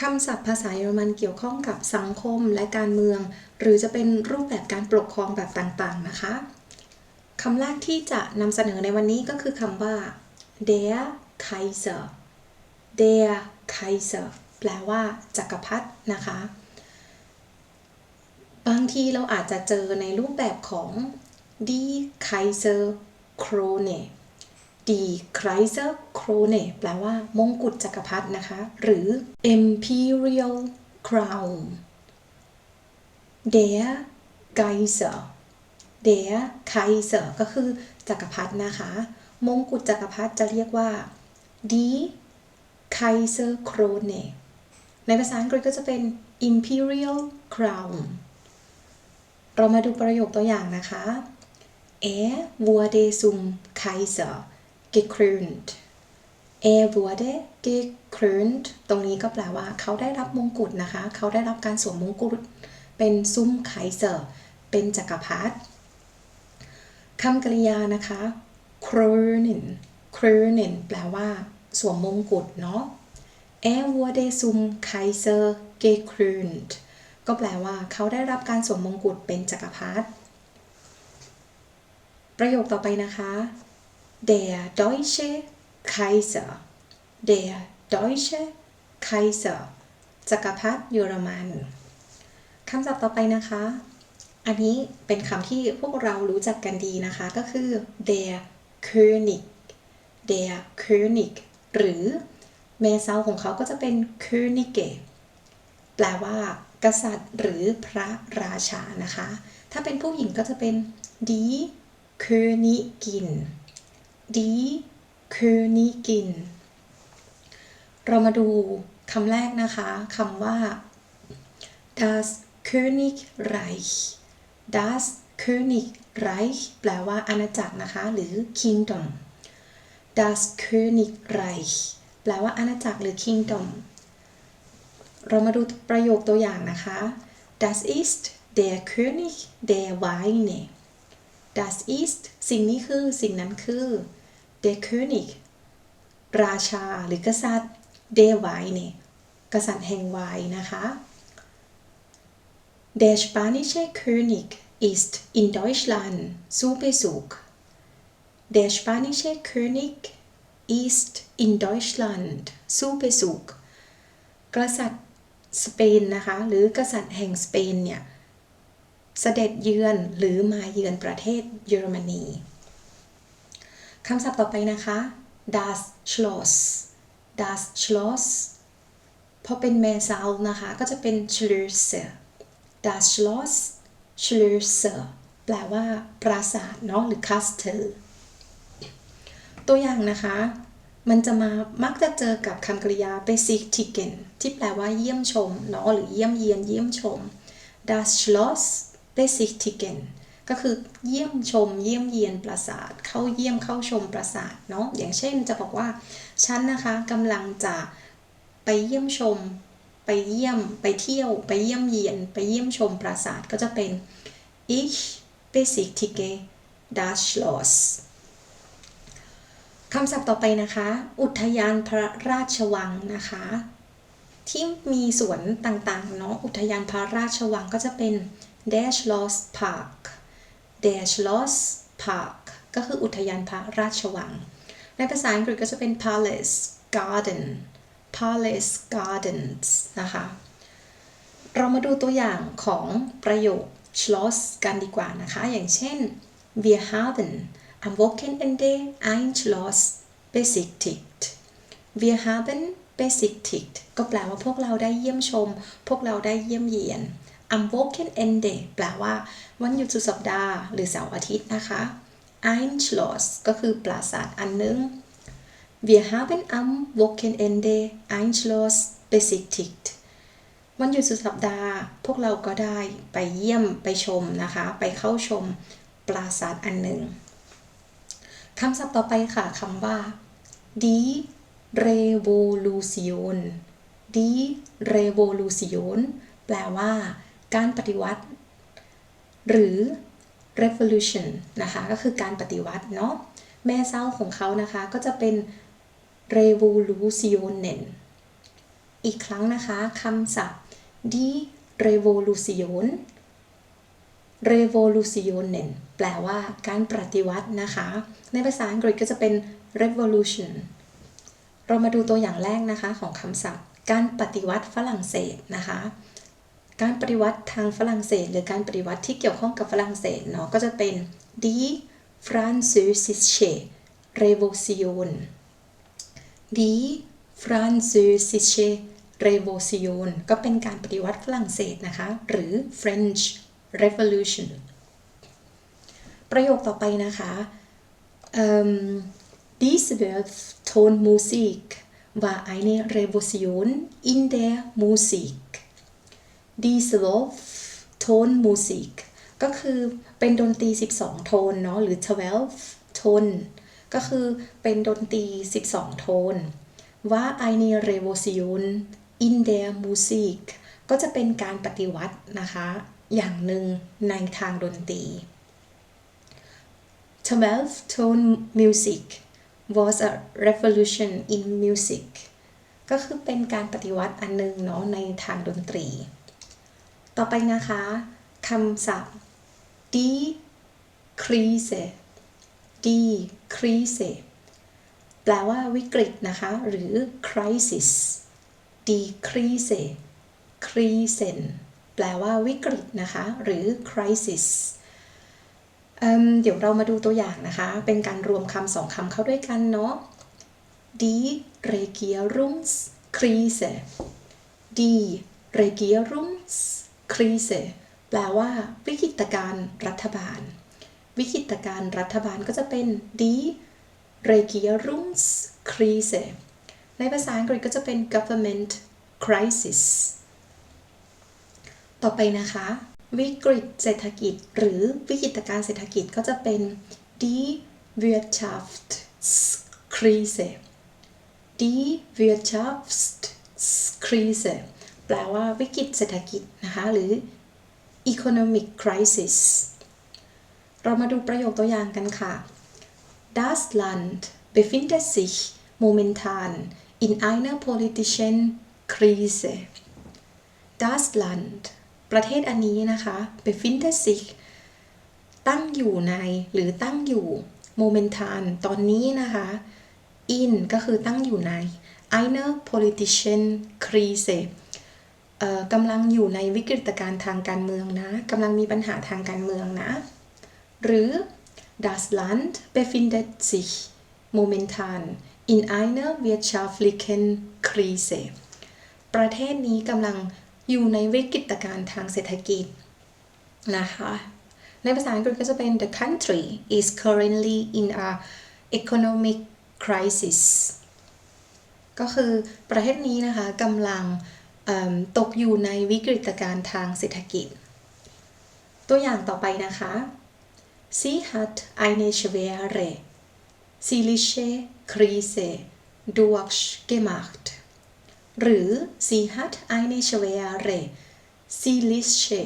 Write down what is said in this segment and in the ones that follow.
คำศัพท์ภาษาเยอรมันเกี่ยวข้องกับสังคมและการเมือง หรือจะเป็นรูปแบบการปกครองแบบต่างๆนะคะคำแรกที่จะนำเสนอในวันนี้ก็คือคำว่า der Kaiser der Kaiser แปลว่าจักรพรรดินะคะ บางทีเราอาจจะเจอในรูปแบบของ die Kaiser Krone die Kaiser Krone แปลว่ามงกุฎจักรพรรดินะคะ หรือ Imperial Crown der Kaiser der Kaiser ก็คือจักรพรรดินะคะ มงกุฎจักรพรรดิจะเรียกว่า die Kaiser Krone ในภาษาอังกฤษก็จะเป็น Imperial Crown เรามาดูประโยคตัวอย่างนะคะ Er wurde zum Kaiser gekrönt Er wurde gekrönt ตรงนี้ก็แปลว่าเขาได้รับมงกุฎนะคะ เขาได้รับการสวมมงกุฎ เป็นซุ่มไคเซอร์เป็นจักรพรรดิคำกริยานะคะ krönen krönen แปลว่า สวมมงกุฎเนาะ Er wurde zum Kaiser gekrönt ก็แปลว่าเขาได้รับการสวมมงกุฎเป็นจักรพรรดิประโยคต่อไปนะคะ Der deutsche Kaiser Der deutsche Kaiser จักรพรรดิเยอรมันคำศัพท์ต่อไปนะคะ อันนี้เป็นคำที่พวกเรารู้จักกันดีนะคะ ก็คือ der König der König หรือเมเซาของเขาก็จะเป็น Könige แปลว่ากษัตริย์หรือพระราชานะคะ ถ้าเป็นผู้หญิงก็จะเป็น die Königin die Königin เรามาดูคำแรกนะคะคำว่า das Königreich das Königreich แปลว่าอาณาจักรนะคะ หรือ kingdom das Königreich แปลว่าอาณาจักรหรือ kingdom เรามาดูประโยคตัวอย่างนะคะ das ist der König der Weine das ist สิ่งนี้คือสิ่งนั้นคือ der König ราชาหรือกษัตริย์ der Weine กษัตริย์แห่งไวน์นะคะ Der spanische König ist in Deutschland zu Besuch. Der spanische König ist in Deutschland zu Besuch. กษัตริย์สเปนนะคะ หรือกษัตริย์แห่งสเปนเนี่ย เสด็จเยือนหรือมาเยือนประเทศเยอรมนี คำศัพท์ต่อไปนะคะ das Schloss das Schloss พอเป็นแมซาวนะคะ ก็จะเป็น Schlösser das Schloss Schlösser แปลว่า ปราสาทเนาะหรือ Castle ตัวอย่างนะคะ มันจะมามักจะเจอกับคำกริยา besiktigen ที่แปลว่าเยี่ยมชมเนาะหรือเยี่ยมเยียนเยี่ยมชม das Schloss besiktigen ก็คือเยี่ยมชมเยี่ยมเยียนปราสาท เข้าเยี่ยมเข้าชมปราสาทเนาะอย่างเช่นจะบอกว่าฉันนะคะกำลังจะไปเยี่ยมชม ไปเยี่ยมไปเที่ยว ไปเยี่ยมเยียน ไปเยี่ยมชมปราสาทก็จะเป็น ich besichtige das Schloss คำศัพท์ต่อไปนะคะ อุทยานพระราชวังนะคะ ที่มีสวนต่างๆเนาะอุทยานพระราชวังก็จะเป็น der Schloss Park d e Schloss Park ก็คืออุทยานพระราชวัง ในภาษาอังกฤษก็จะเป็น palace garden palace gardens นะคะ เรามาดูตัวอย่างของประโยค Schloss กันดีกว่านะคะ อย่างเช่น wir haben am Wochenende ein Schloss besichtigt wir haben besichtigt ก็แปลว่าพวกเราได้เยี่ยมชม พวกเราได้เยี่ยมเยียน am Wochenende แปลว่า วันหยุดสุดสัปดาห์หรือเสาร์อาทิตย์นะคะ ein Schloss ก็คือปราสาทอันนึง Wir haben am Wochenende ein Schloss besichtigt วันหยุดสุดสัปดาห์ พวกเราก็ได้ไปเยี่ยมไปชมนะคะ ไปเข้าชมปราสาทอันหนึ่งคำศัพท์ต่อไปค่ะคำว่า die Revolution die Revolution แปลว่า การปฏิวัติ หรือ revolution นะคะก็คือการปฏิวัติเนาะแม่เศร้าของเขานะคะก็จะเป็น revolutionen อีกครั้งนะคะคำศัพท์ die Revolution Revolutionen แปลว่าการปฏิวัตินะคะ ในภาษาอังกฤษก็จะเป็น revolution เรามาดูตัวอย่างแรกนะคะของคำศัพท์ การปฏิวัติฝรั่งเศสนะคะ การปฏิวัติทางฝรั่งเศส หรือการปฏิวัติที่เกี่ยวข้องกับฝรั่งเศสเนาะก็จะเป็น die französische Revolution die französische Revolution ก็เป็นการปฏิวัติฝรั่งเศสนะคะ หรือ French Revolution ประโยคต่อไปนะคะ ähm, Die Zwölftonmusik war eine Revolution in der Musik. Die Zwölftonmusik ก็คือเป็นดนตรี 12 โทนเนาะหรือ 12 โทน ก็คือเป็นดนตรี 12 โทน war eine Revolution in der Musik ก็จะเป็นการปฏิวัตินะคะ อย่างหนึ่งในทางดนตรี 12 tone music was a revolution in music ก็คือเป็นการปฏิวัติอันหนึงเนาะในทางดนตรี ต่อไปนะคะคำศัพท์ die Krise die Krise แปลว่าวิกฤตนะคะ หรือ crisis die Krise Krisen แปลว่าวิกฤตนะคะ หรือ crisis เอเดี๋ยวเรามาดูตัวอย่างนะคะ เป็นการรวมคำสองคำเข้าด้วยกันเนาะ die Regierungskrise die Regierungskrise แปลว่า วิกฤตการณ์รัฐบาล วิกฤตการณ์รัฐบาลก็จะเป็น die Regierungskrise ในภาษาอังกฤษก็จะเป็น government crisis ต่อไปนะคะ วิกฤตเศรษฐกิจ หรือวิกฤตการณ์เศรษฐกิจก็จะเป็น die Wirtschaftskrise die Wirtschaftskrise แปลว่าวิกฤตเศรษฐกิจนะคะ หรือ economic crisis เรามาดูประโยคตัวอย่างกันค่ะ Das Land befindet sich momentan in einer politischen Krise Das Land ประเทศอันนี้นะคะ befindet sich ตั้งอยู่ในหรือตั้งอยู่ momentan ตอนนี้นะคะ in ก็คือตั้งอยู่ใน einer politischen Krise กำลังอยู่ในวิกฤตการณ์ทางการเมืองนะกำลังมีปัญหาทางการเมืองนะ หรือ das Land befindet sich momentan in einer wirtschaftlichen Krise ประเทศนี้กำลังอยู่ในวิกฤตการณ์ทางเศรษฐกิจนะคะ ในภาษาอังกฤษก็จะเป็น the country is currently in a economic crisis ก็คือประเทศนี้นะคะกำลัง ตกอยู่ในวิกฤตการณ์ทางเศรษฐกิจ ตัวอย่างต่อไปนะคะ Sie hat eine schwere seelische Krise durchgemacht หรือ Sie hat eine schwere seelische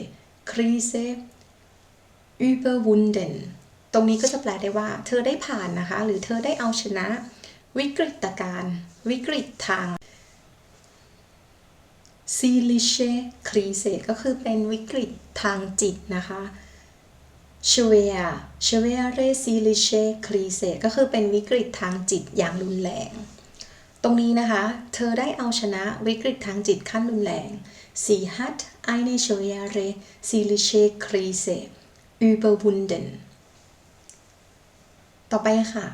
Krise überwunden ตรงนี้ก็จะแปลได้ว่า เธอได้ผ่านนะคะ หรือเธอได้เอาชนะ วิกฤตการณ์วิกฤตทาง seelische Krise ก็คือเป็นวิกฤตทางจิตนะคะ schwer schwere seelische Krise ก็คือเป็นวิกฤตทางจิตอย่างรุนแรง ตรงนี้นะคะ เธอได้เอาชนะวิกฤตทางจิตขั้นรุนแรง Sie hat eine schwere seelische Krise überwunden ต่อไปค่ะ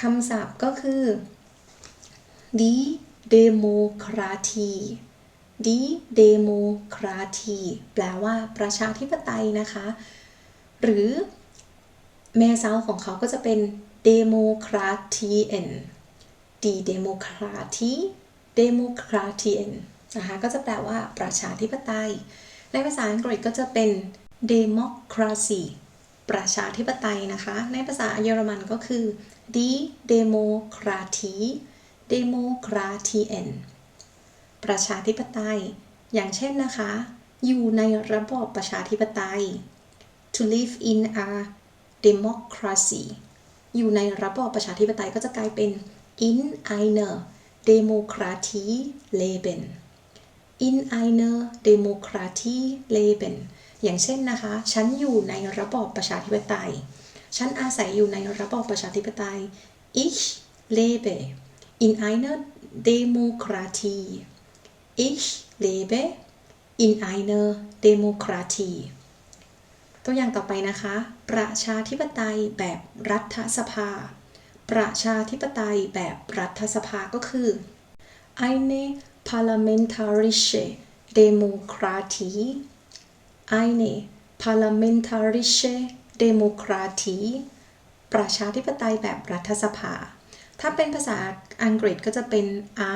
คำศัพท์ก็คือ die Demokratie die Demokratie แปลว่าประชาธิปไตยนะคะ หรือแม่ซ้าของเขาก็จะเป็น Demokratien die Demokratie Demokratien นะคะก็จะแปลว่าประชาธิปไตย ในภาษาอังกฤษก็จะเป็น democracy ประชาธิปไตยนะคะ ในภาษาเยอรมันก็คือ die Demokratie Demokratien ประชาธิปไตย อย่างเช่นนะคะ อยู่ในระบอบประชาธิปไตย to live in a democracy อยู่ในระบอบประชาธิปไตยก็จะกลายเป็น in einer Demokratie leben in einer Demokratie leben อย่างเช่นนะคะ ฉันอยู่ในระบอบประชาธิปไตย ฉันอาศัยอยู่ในระบอบประชาธิปไตย ich lebe in einer Demokratie ich lebe in einer Demokratie ตัวอย่างต่อไปนะคะ ประชาธิปไตยแบบรัฐสภา ประชาธิปไตยแบบรัฐสภาก็คือ eine parlamentarische Demokratie eine parlamentarische Demokratie ประชาธิปไตยแบบรัฐสภา ถ้าเป็นภาษาอังกฤษก็จะเป็น a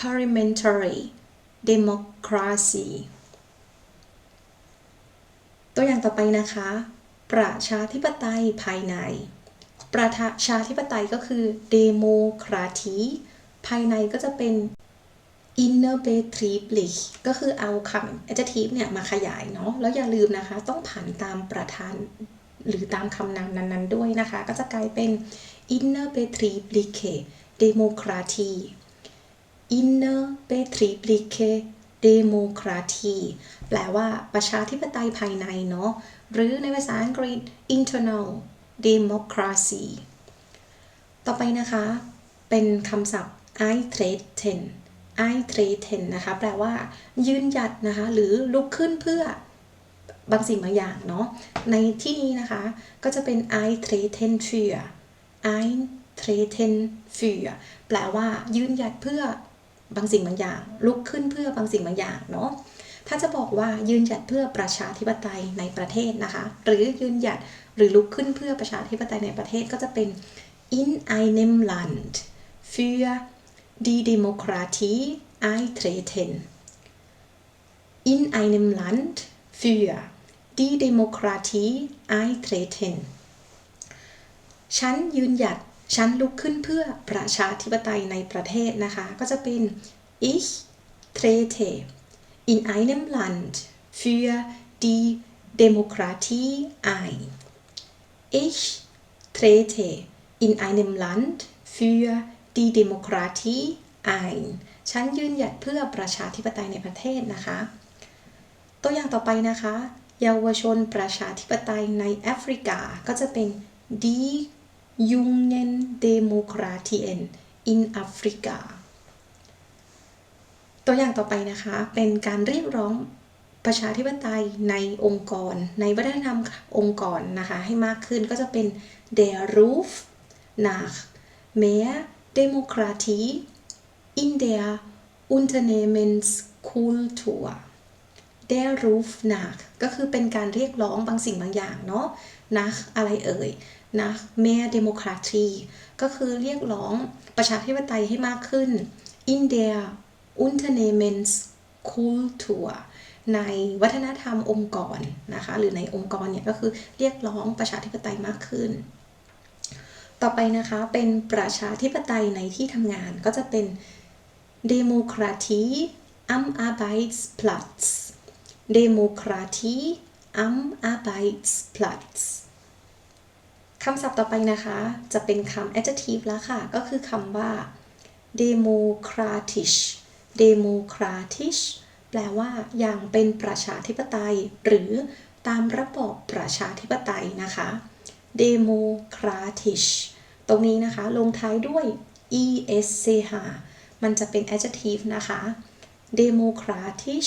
parliamentary democracy ตัวอย่างต่อไปนะคะ ประชาธิปไตยภายใน ประชาธิปไตยก็คือ Demokratie ภายในก็จะเป็น innerbetrieblich ก็คือเอาคำ adjective เนี่ยมาขยายเนาะ แล้วอย่าลืมนะคะ ต้องผ่านตามประธาน หรือตามคำนามนั้น ๆ ด้วยนะคะ ก็จะกลายเป็น innerbetriebliche demokratie แปลว่าประชาธิปไตยภายในเนาะ หรือในภาษาอังกฤษ internal democracy ต่อไปนะคะ เป็นคำศัพท์ eintreten eintreten นะคะ แปลว่า ยืนหยัดนะคะ หรือลุกขึ้นเพื่อบางสิ่งบางอย่างเนาะ ในที่นี้นะคะ ก็จะเป็น eintreten für eintreten für แปลว่า ยืนหยัดเพื่อ บางสิ่งบางอย่าง ลุกขึ้นเพื่อบางสิ่งบางอย่างเนาะถ้าจะบอกว่ายืนหยัดเพื่อประชาธิปไตยในประเทศนะคะ หรือยืนหยัดหรือลุกขึ้นเพื่อประชาธิปไตยในประเทศก็จะเป็น in einem Land für die Demokratie eintreten in einem Land für die Demokratie eintreten ฉันยืนหยัด ฉันลุกขึ้นเพื่อประชาธิปไตยในประเทศนะคะ ก็จะเป็น ich trete in einem Land für die Demokratie ein ich trete in einem Land für die Demokratie ein ฉันยืนหยัดเพื่อประชาธิปไตยในประเทศนะคะ ตัวอย่างต่อไปนะคะ เยาวชนประชาธิปไตยในแอฟริกาก็จะเป็น die jungen Demokratien in Afrika ตัวอย่างต่อไปนะคะ เป็นการเรียกร้องประชาธิปไตยในองค์กร ในวัฒนธรรมองค์กรนะคะ ให้มากขึ้นก็จะเป็น der Ruf nach mehr Demokratie in der Unternehmenskultur der Ruf nach ก็คือเป็นการเรียกร้องบางสิ่งบางอย่างเนาะ nach อะไรเอ่ย nach mehr Demokratie ก็คือเรียกร้องประชาธิปไตยให้มากขึ้น in der Unternehmenskultur ในวัฒนธรรมองค์กรนะคะหรือในองค์กรเนี่ยก็คือเรียกร้องประชาธิปไตยมากขึ้น ต่อไปนะคะเป็นประชาธิปไตยในที่ทำงานก็จะเป็น Demokratie am Arbeitsplatz Demokratie am Arbeitsplatz คำศัพท์ต่อไปนะคะจะเป็นคำ adjective แล้วค่ะ ก็คือคำว่า demokratisch demokratisch แปลว่าอย่างเป็นประชาธิปไตย หรือตามระบอบประชาธิปไตยนะคะ demokratisch ตรงนี้นะคะลงท้ายด้วย esch มันจะเป็น adjective นะคะ democratic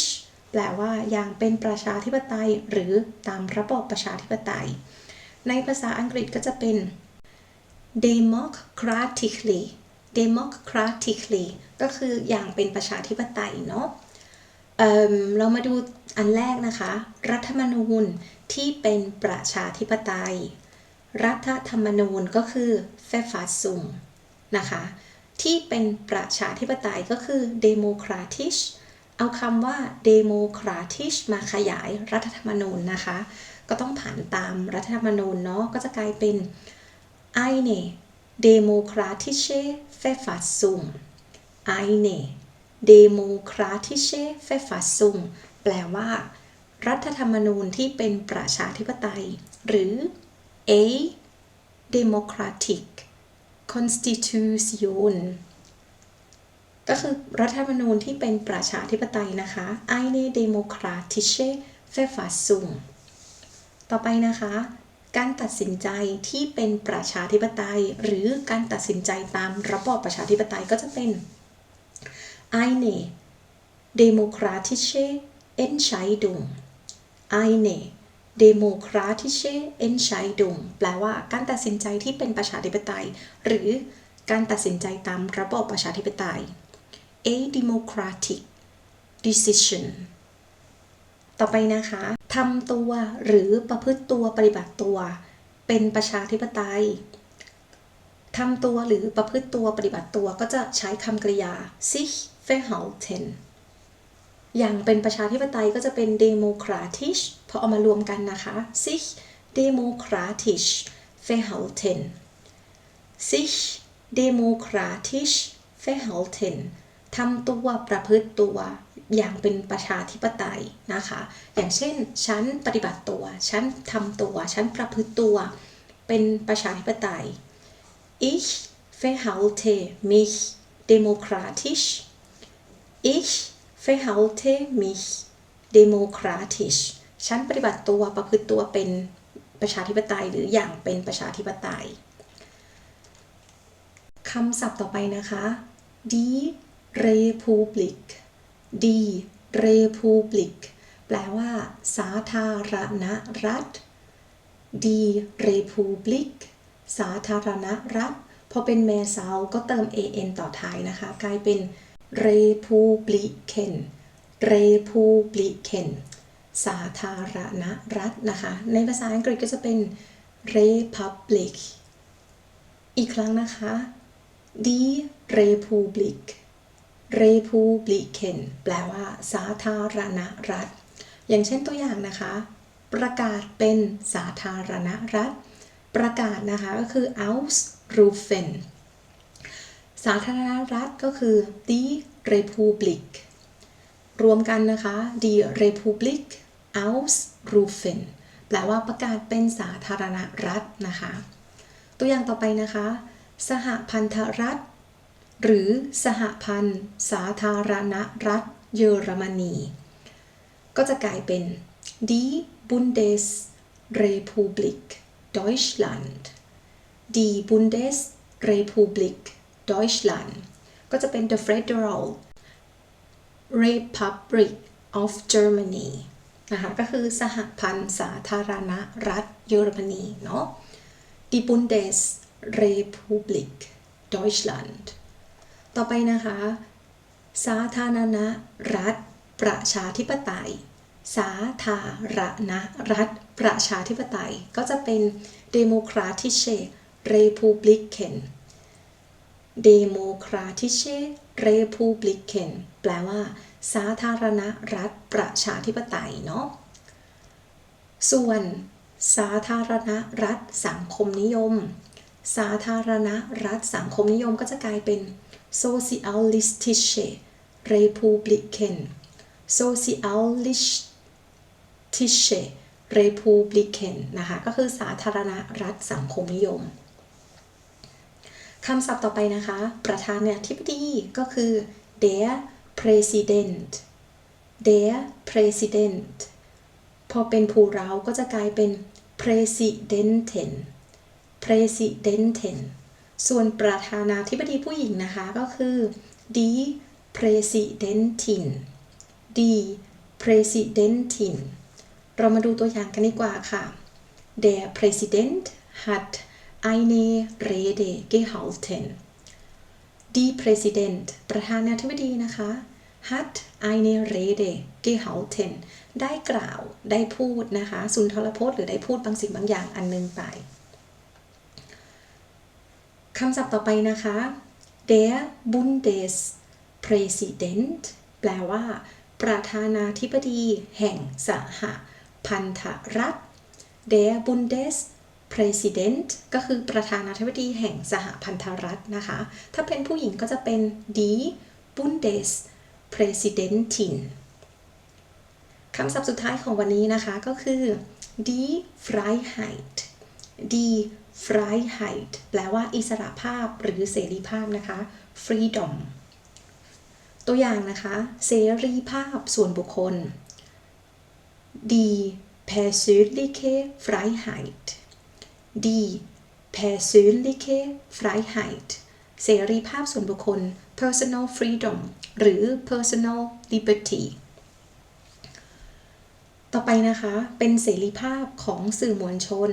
แปลว่าอย่างเป็นประชาธิปไตย หรือตามระบอบประชาธิปไตย ในภาษาอังกฤษก็จะเป็น democratically democratically ก็คืออย่างเป็นประชาธิปไตยเนาะเเรามาดูอันแรกนะคะ รัฐธรรมนูญที่เป็นประชาธิปไตย รัฐธรรมนูญก็คือ Verfassung นะคะ ที่เป็นประชาธิปไตยก็คือ Demokratisch เอาคำว่า Demokratisch มาขยายรัฐธรรมนูญนะคะ ก็ต้องผ่านตามรัฐธรรมนูญเนาะก็จะกลายเป็น eine demokratische Verfassung eine demokratische Verfassung แปลว่า รัฐธรรมนูญที่เป็นประชาธิปไตย หรือ a democratic constitution ก็คือรัฐธรรมนูญที่เป็นประชาธิปไตยนะคะ eine demokratische Verfassung ต่อไปนะคะ การตัดสินใจที่เป็นประชาธิปไตย หรือการตัดสินใจตามระบอบประชาธิปไตยก็จะเป็น eine demokratische Entscheidung eine demokratische Entscheidung แปลว่าการตัดสินใจที่เป็นประชาธิปไตย หรือการตัดสินใจตามระบอบประชาธิปไตย a democratic decision ต่อไปนะคะ ทำตัวหรือประพฤติตัวปฏิบัติตัว เป็นประชาธิปไตยทำตัวหรือประพฤติตัวปฏิบัติตัวก็จะใช้คำกริยา sich verhalten อย่างเป็นประชาธิปไตยก็จะเป็น demokratisch พอเอามารวมกันนะคะ sich demokratisch verhalten sich demokratisch verhalten ทำตัวประพฤติตัว อย่างเป็นประชาธิปไตยนะคะ อย่างเช่นฉันปฏิบัติตัวฉันทำตัวฉันประพฤติตัว เป็นประชาธิปไตย ich verhalte mich demokratisch ich verhalte mich demokratisch ฉันปฏิบัติตัวประพฤติตัวเป็นประชาธิปไตยหรืออย่างเป็นประชาธิปไตยคำศัพท์ต่อไปนะคะ die Republik D Republik แปลว่า สาธารณรัฐ D Republik สาธารณรัฐ พอเป็นแมซาวก็เติม an ต่อท้ายนะคะ กลายเป็น Republiken Republiken สาธารณรัฐนะคะ ในภาษาอังกฤษก็จะเป็น Republic อีกครั้งนะคะ D Republik Republiken แปลว่า สาธารณรัฐ อย่างเช่นตัวอย่างนะคะ ประกาศเป็นสาธารณรัฐ ประกาศนะคะก็คือ ausrufen สาธารณรัฐก็คือ die Republik รวมกันนะคะ die Republik ausrufen แปลว่าประกาศเป็นสาธารณรัฐนะคะ ตัวอย่างต่อไปนะคะ สหพันธรัฐ หรือสหพันธ์ สาธารณรัฐเยอรมนี ก็จะกลายเป็น die Bundesrepublik Deutschland die Bundesrepublik Deutschland ก็จะเป็น the Federal Republic of Germany นะคะก็คือสหพันธ์สาธารณรัฐเยอรมนีเนาะ die Bundesrepublik Deutschland ต่อไปนะคะ สาธารณรัฐ ประชาธิปไตย สาธารณรัฐ ประชาธิปไตย ก็จะเป็น Demokratische Republiken Demokratische Republiken แปลว่า สาธารณรัฐ ประชาธิปไตยเนาะ ส่วนสาธารณรัฐสังคมนิยม สาธารณรัฐสังคมนิยมก็จะกลายเป็น Sozialistische Republiken Sozialistische Republiken นะคะก็คือสาธารณรัฐสังคมนิยมคำศัพท์ต่อไปนะคะ ประธานาธิบดีก็คือ der Präsident der Präsident พอเป็นผู้เราก็จะกลายเป็น Präsidentin Präsidentin ส่วนประธานาธิบดีผู้หญิงนะคะก็คือ die Präsidentin die Präsidentin เรามาดูตัวอย่างกันดีกว่าค่ะ Der Präsident hat eine Rede gehalten Die Präsident ประธานาธิบดีนะคะ hat eine Rede gehalten ได้กล่าว ได้พูดนะคะ สุนทรพจน์หรือได้พูดบางสิ่งบางอย่างอันหนึงไป คำศัพท์ต่อไปนะคะ der Bundespräsident แปลว่า ประธานาธิบดี แห่งสหพันธรัฐ der Bundespräsident ก็คือประธานาธิบดีแห่งสหพันธรัฐนะคะ ถ้าเป็นผู้หญิงก็จะเป็น die Bundespräsidentin คำศัพท์สุดท้ายของวันนี้นะคะก็คือ die Freiheit die Freiheit แปลว่าอิสระภาพหรือเสรีภาพนะคะ freedom ตัวอย่างนะคะ เสรีภาพส่วนบุคคล die persönliche Freiheit die persönliche Freiheit เสรีภาพส่วนบุคคล personal freedom หรือ personal liberty ต่อไปนะคะ เป็นเสรีภาพของสื่อมวลชน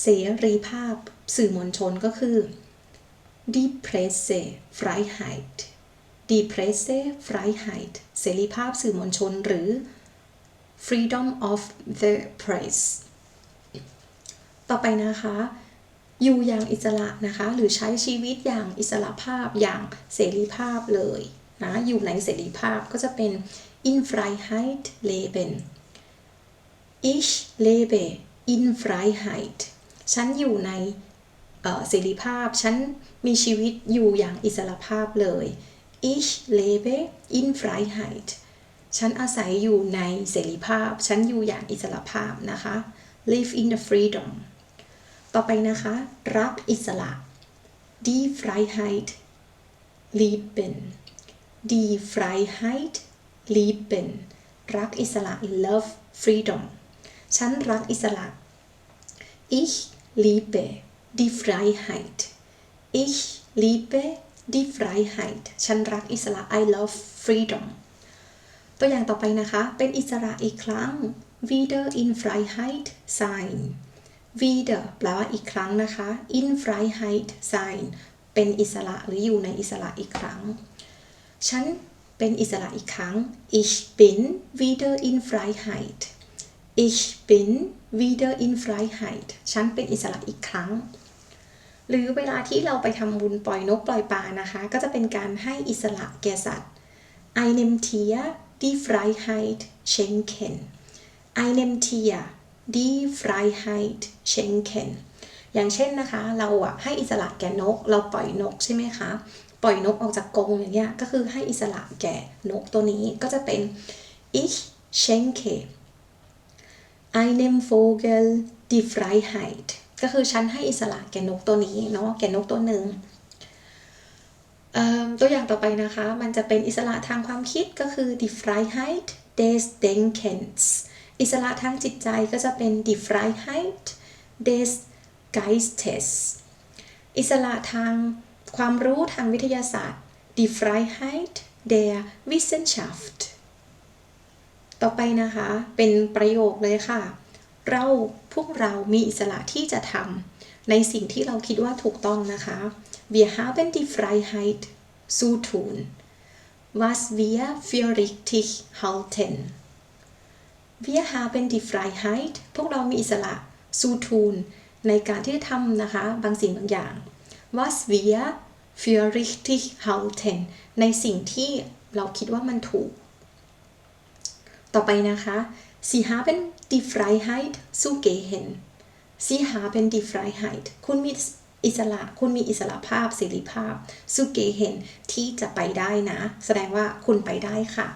เสรีภาพสื่อมวลชนก็คือ die Pressefreiheit die Pressefreiheit เสรีภาพสื่อมวลชนหรือ freedom of the press ต่อไปนะคะ อยู่อย่างอิสระนะคะ หรือใช้ชีวิตอย่างอิสระภาพอย่างเสรีภาพเลยนะ อยู่ในเสรีภาพก็จะเป็น in Freiheit leben ich lebe in Freiheit ฉันอยู่ในเสรีภาพ ฉันมีชีวิตอยู่อย่างอิสระภาพเลย ich lebe in Freiheit ฉันอาศัยอยู่ในเสรีภาพ ฉันอยู่อย่างอิสระภาพนะคะ live in the freedom ต่อไปนะคะ รักอิสระ die Freiheit lieben die Freiheit lieben รักอิสระ love freedom ฉันรักอิสระ ich liebe die Freiheit ich liebe die Freiheit ฉันรักอิสระ I love freedom ตัวอย่างต่อไปนะคะ เป็นอิสระอีกครั้ง wieder in Freiheit sein wieder แปลว่าอีกครั้งนะคะ in Freiheit sein เป็นอิสระหรืออยู่ในอิสระอีกครั้ง ฉันเป็นอิสระอีกครั้ง ich bin wieder in Freiheit ich bin wieder in Freiheit ฉันเป็นอิสระอีกครั้ง หรือเวลาที่เราไปทำบุญปล่อยนกปล่อยปลานะคะ ก็จะเป็นการให้อิสระแก่สัตว์ einem Tier die Freiheit schenken einem Tier die Freiheit schenken อย่างเช่นนะคะ เราอะให้อิสระแก่นก เราปล่อยนกใช่ไหมคะ ปล่อยนกออกจากกรงอย่างเงี้ย ก็คือให้อิสระแก่นกตัวนี้ก็จะเป็น ich schenke einem Vogel die Freiheit ก็คือฉันให้อิสระแก่นกตัวนี้เนาะแก่นกตัวหนึ่งตัวอย่างต่อไปนะคะ มันจะเป็นอิสระทางความคิดก็คือ die Freiheit des Denkens อิสระทางจิตใจก็จะเป็น die Freiheit des Geistes อิสระทางความรู้ทางวิทยาศาสตร์ die Freiheit der Wissenschaft ต่อไปนะคะเป็นประโยคเลยค่ะ เราพวกเรามีอิสระที่จะทำในสิ่งที่เราคิดว่าถูกต้องนะคะ wir haben die Freiheit zu tun was wir für richtig halten wir haben die Freiheit พวกเรามีอิสระ zu tun ในการที่จะทำนะคะ บางสิ่งบางอย่าง was wir für richtig halten ในสิ่งที่เราคิดว่ามันถูก ต่อไปนะคะ Sie haben die Freiheit zu gehen Sie haben die Freiheit คุณมีอิสระ คุณมีอิสระภาพเสรีภาพ zu gehen ที่จะไปได้นะ แสดงว่าคุณไปได้ค่ะ